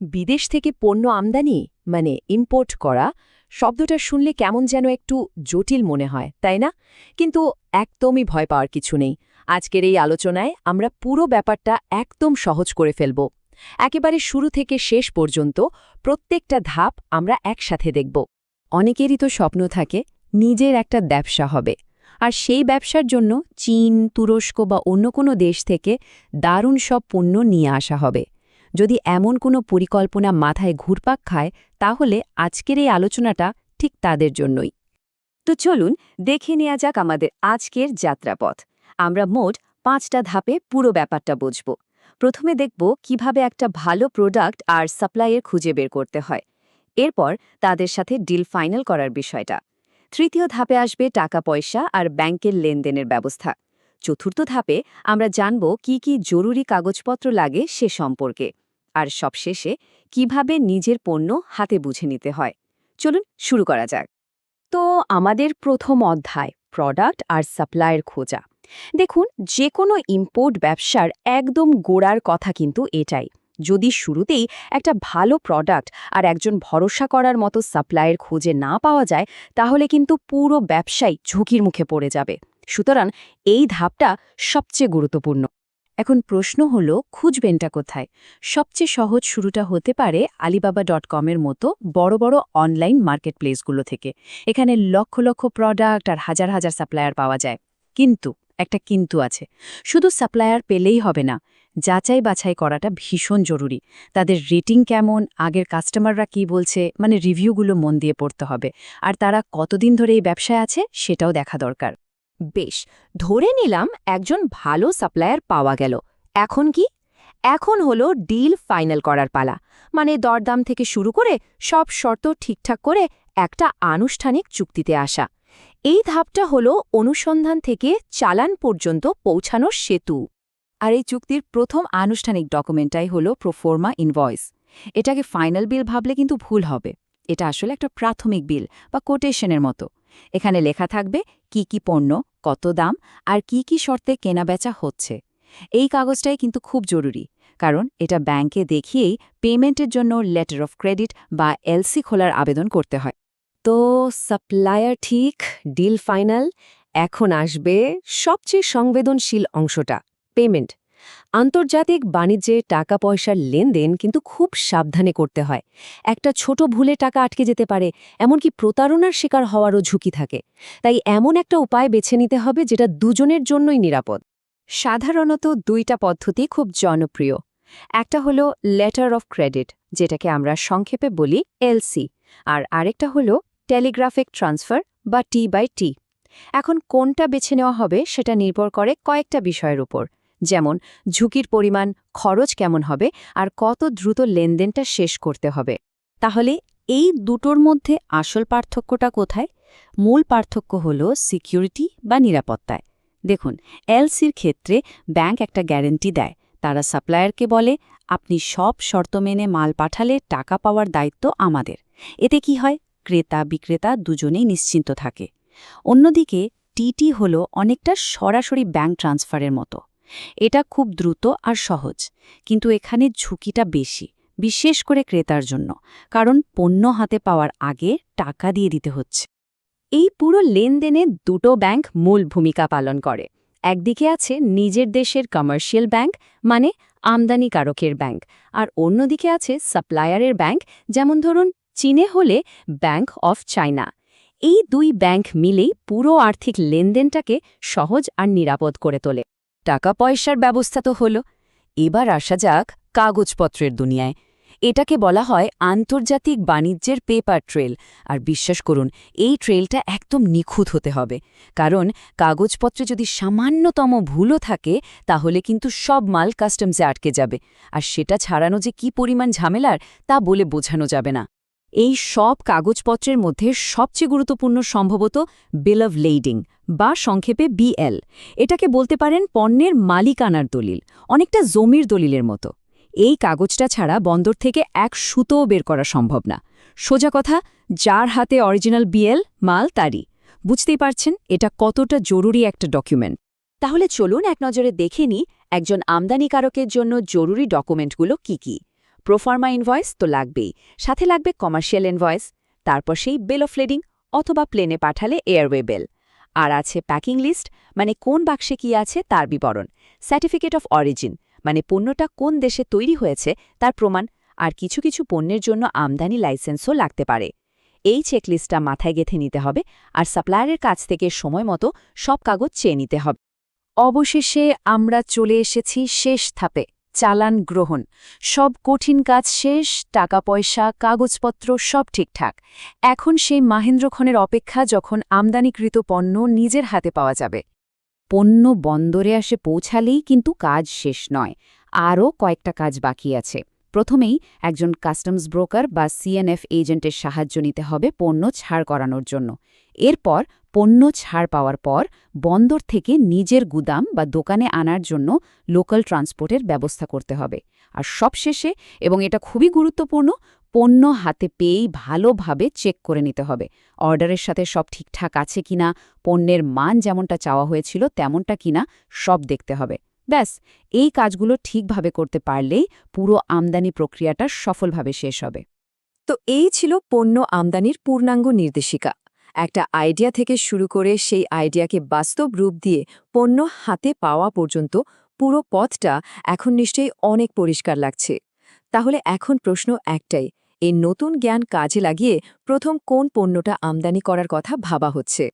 বিদেশ থেকে পণ্য আমদানি মানে ইম্পোর্ট করা, শব্দটা শুনলে কেমন যেন একটু জটিল মনে হয়, তাই না? কিন্তু একদমই ভয় পাওয়ার কিছু নেই। আজকের এই আলোচনায় আমরা পুরো ব্যাপারটা একদম সহজ করে ফেলব। একেবারে শুরু থেকে শেষ পর্যন্ত প্রত্যেকটা ধাপ আমরা একসাথে দেখব। অনেকেরই তো স্বপ্ন থাকে নিজের একটা ব্যবসা হবে। আর সেই ব্যবসার জন্য চীন, তুরস্ক বা অন্য কোনো দেশ থেকে দারুণ সব পণ্য নিয়ে আসা হবে। যদি এমন কোনো পরিকল্পনা মাথায় ঘুরপাক খায়, তাহলে আজকের এই আলোচনাটা ঠিক তাদের জন্যই। তো চলুন দেখে নেওয়া যাক আমাদের আজকের যাত্রাপথ। আমরা মোট পাঁচটা ধাপে পুরো ব্যাপারটা বুঝব। প্রথমে দেখব কীভাবে একটা ভালো প্রোডাক্ট আর সাপ্লাইয়ের খুঁজে বের করতে হয়। এরপর তাদের সাথে ডিল ফাইনাল করার বিষয়টা। তৃতীয় ধাপে আসবে টাকা পয়সা আর ব্যাংকের লেনদেনের ব্যবস্থা। চতুর্থ ধাপে আমরা জানব কি কি জরুরি কাগজপত্র লাগে সে সম্পর্কে। আর সবশেষে কীভাবে নিজের পণ্য হাতে বুঝে নিতে হয়। চলুন শুরু করা যাক। তো আমাদের প্রথম অধ্যায় প্রোডাক্ট আর সাপ্লাইয়ের খোঁজা। দেখুন যে কোনো ইম্পোর্ট ব্যবসার একদম গোড়ার কথা কিন্তু এটাই। যদি শুরুতেই একটা ভালো প্রোডাক্ট আর একজন ভরসা করার মতো সাপ্লাইয়ের খোঁজে না পাওয়া যায়, তাহলে কিন্তু পুরো ব্যবসাই ঝুঁকির মুখে পড়ে যাবে। সুতরাং এই ধাপটা সবচেয়ে গুরুত্বপূর্ণ। এখন প্রশ্ন হলো, খুঁজবেনটা কোথায়? সবচেয়ে সহজ শুরুটা হতে পারে আলিবাবা ডট কমের মতো বড় বড় অনলাইন মার্কেটপ্লেসগুলো থেকে। এখানে লক্ষ লক্ষ প্রোডাক্ট আর হাজার হাজার সাপ্লায়ার পাওয়া যায়। কিন্তু, একটা কিন্তু আছে। শুধু সাপ্লায়ার পেলেই হবে না, যাচাই বাছাই করাটা ভীষণ জরুরি। তাদের রেটিং কেমন, আগের কাস্টমাররা কি বলছে মানে রিভিউগুলো মন দিয়ে পড়তে হবে। আর তারা কতদিন ধরে এই ব্যবসায় আছে, সেটাও দেখা দরকার। বেশ, ধরে নিলাম একজন ভালো সাপ্লায়ার পাওয়া গেল। এখন কি? এখন হলো ডিল ফাইনাল করার পালা। মানে দরদাম থেকে শুরু করে সব শর্ত ঠিকঠাক করে একটা আনুষ্ঠানিক চুক্তিতে আসা। এই ধাপটা হলো অনুসন্ধান থেকে চালান পর্যন্ত পৌঁছানোর সেতু। আর এই চুক্তির প্রথম আনুষ্ঠানিক ডকুমেন্টটাই হলো প্রোফর্মা ইনভয়েস এটাকে ফাইনাল বিল ভাবলে কিন্তু ভুল হবে। এটা আসলে একটা প্রাথমিক বিল বা কোটেশনের মতো। এখানে লেখা থাকবে কি কি পণ্য, কত দাম আর কি কি শর্তে কেনাবেচা হচ্ছে। এই কাগজটাই কিন্তু খুব জরুরি, কারণ এটা ব্যাংকে দেখিয়েই পেমেন্টের জন্য লেটার অফ ক্রেডিট বা এলসি খোলার আবেদন করতে হয়। তো সাপ্লায়ার ঠিক, ডিল ফাইনাল, এখন আসবে সবচেয়ে সংবেদনশীল অংশটা পেমেন্ট আন্তর্জাতিক বাণিজ্যে টাকা পয়সার লেনদেন কিন্তু খুব সাবধানে করতে হয়। একটা ছোট ভুলে টাকা আটকে যেতে পারে, এমনকি প্রতারণার শিকার হওয়ারও ঝুঁকি থাকে। তাই এমন একটা উপায় বেছে নিতে হবে যেটা দুজনের জন্যই নিরাপদ। সাধারণত দুইটা পদ্ধতি খুব জনপ্রিয়। একটা হলো লেটার অফ ক্রেডিট, যেটাকে আমরা সংক্ষেপে বলি এলসি আর আরেকটা হলো টেলিগ্রাফিক ট্রান্সফার বা টি বাই টি। এখন কোনটা বেছে নেওয়া হবে সেটা নির্ভর করে কয়েকটা বিষয়ের উপর। যেমন, ঝুঁকির পরিমাণ, খরচ কেমন হবে, আর কত দ্রুত লেনদেনটা শেষ করতে হবে। তাহলে এই দুটোর মধ্যে আসল পার্থক্যটা কোথায়? মূল পার্থক্য হল সিকিউরিটি বা নিরাপত্তায়। দেখুন, এলসির ক্ষেত্রে ব্যাংক একটা গ্যারেন্টি দেয়। তারা সাপ্লায়ারকে বলে, আপনি সব শর্ত মেনে মাল পাঠালে টাকা পাওয়ার দায়িত্ব আমাদের। এতে কি হয়? ক্রেতা, বিক্রেতা দুজনেই নিশ্চিন্ত থাকে। অন্যদিকে, টিটি হল অনেকটা সরাসরি ব্যাংক ট্রান্সফারের মতো। এটা খুব দ্রুত আর সহজ, কিন্তু এখানে ঝুঁকিটা বেশি, বিশেষ করে ক্রেতার জন্য, কারণ পণ্য হাতে পাওয়ার আগে টাকা দিয়ে দিতে হচ্ছে। এই পুরো লেনদেনে দুটো ব্যাংক মূল ভূমিকা পালন করে, একদিকে আছে নিজের দেশের কমার্শিয়াল ব্যাংক মানে আমদানিকারকের ব্যাংক, আর অন্যদিকে আছে সাপ্লায়ারের ব্যাংক, যেমন ধরুন চীনে হলে ব্যাংক অফ চায়না। এই দুই ব্যাংক মিলেই পুরো আর্থিক লেনদেনটাকে সহজ আর নিরাপদ করে তোলে। টাকা পয়সার ব্যবস্থা তো হল। এবার আসা যাক কাগজপত্রের দুনিয়ায়। এটাকে বলা হয় আন্তর্জাতিক বাণিজ্যের পেপার ট্রেল। আর বিশ্বাস করুন, এই ট্রেলটা একদম নিখুঁত হতে হবে। কারণ কাগজপত্রে যদি সামান্যতম ভুলও থাকে, তাহলে কিন্তু সব মাল কাস্টমসে আটকে যাবে। আর সেটা ছাড়ানো যে কি পরিমাণ ঝামেলার, তা বলে বোঝানো যাবে না। এই সব কাগজপত্রের মধ্যে সবচেয়ে গুরুত্বপূর্ণ সম্ভবত বিল অব লেইডিং বা সংক্ষেপে বিএল এটাকে বলতে পারেন পণ্যের মালিকানার দলিল, অনেকটা জমির দলিলের মতো। এই কাগজটা ছাড়া বন্দর থেকে এক সুতোও বের করা সম্ভব না। সোজা কথা, যার হাতে অরিজিনাল বিএল মাল তারই। বুঝতেই পারছেন, এটা কতটা জরুরি একটা ডকুমেন্ট তাহলে চলুন এক নজরে দেখে নিই একজন আমদানিকারকের জন্য জরুরি ডকুমেন্টগুলো কি কি। প্রোফার্মা ইনভয়েস তো লাগবেই। সাথে লাগবে কমার্শিয়াল ইনভয়েস তারপর সেই বেল অফ লেডিং অথবা প্লেনে পাঠালে এয়ারওয়ে বেল আর আছে প্যাকিং লিস্ট মানে কোন বাক্সে কি আছে তার বিবরণ। সার্টিফিকেট অফ অরিজিন মানে পণ্যটা কোন দেশে তৈরি হয়েছে তার প্রমাণ। আর কিছু কিছু পণ্যের জন্য আমদানি লাইসেন্সও লাগতে পারে। এই চেকলিস্টটা মাথায় গেঁথে নিতে হবে আর সাপ্লায়ারের কাছ থেকে সময় মতো সব কাগজ চেয়ে নিতে হবে। অবশেষে আমরা চলে এসেছি শেষ ধাপে। চালান গ্রহণ। সব কঠিন কাজ শেষ টাকা পয়সা কাগজপত্র সব ঠিকঠাক। এখন সেই মাহেন্দ্রক্ষণের অপেক্ষা যখন আমদানিকৃত পণ্য নিজের হাতে পাওয়া যাবে। পণ্য বন্দরে আসে পৌঁছালেই কিন্তু কাজ শেষ নয়। আরও কয়েকটা কাজ বাকি আছে। প্রথমেই একজন কাস্টমস ব্রোকার বা সিএনএফ এজেন্টের সাহায্য নিতে হবে পণ্য ছাড় করানোর জন্য। এরপর পণ্য ছাড় পাওয়ার পর বন্দর থেকে নিজের গুদাম বা দোকানে আনার জন্য লোকাল ট্রান্সপোর্টের ব্যবস্থা করতে হবে। আর সবশেষে, এবং এটা খুবই গুরুত্বপূর্ণ, পণ্য হাতে পেয়েই ভালোভাবে চেক করে নিতে হবে। অর্ডারের সাথে সব ঠিকঠাক আছে কিনা, পণ্যের মান যেমনটা চাওয়া হয়েছিল তেমনটা কিনা, সব দেখতে হবে। ব্যাস, এই কাজগুলো ঠিকভাবে করতে পারলেই পুরো আমদানি প্রক্রিয়াটা সফলভাবে শেষ হবে। তো এই ছিল পণ্য আমদানির পূর্ণাঙ্গ নির্দেশিকা। একটা আইডিয়া থেকে শুরু করে সেই আইডিয়াকে বাস্তব রূপ দিয়ে পণ্য হাতে পাওয়া পর্যন্ত পুরো পথটা এখন নিশ্চয়ই অনেক পরিষ্কার লাগছে। তাহলে এখন প্রশ্ন একটাই, এই নতুন জ্ঞান কাজে লাগিয়ে প্রথম কোন পণ্যটা আমদানি করার কথা ভাবা হচ্ছে?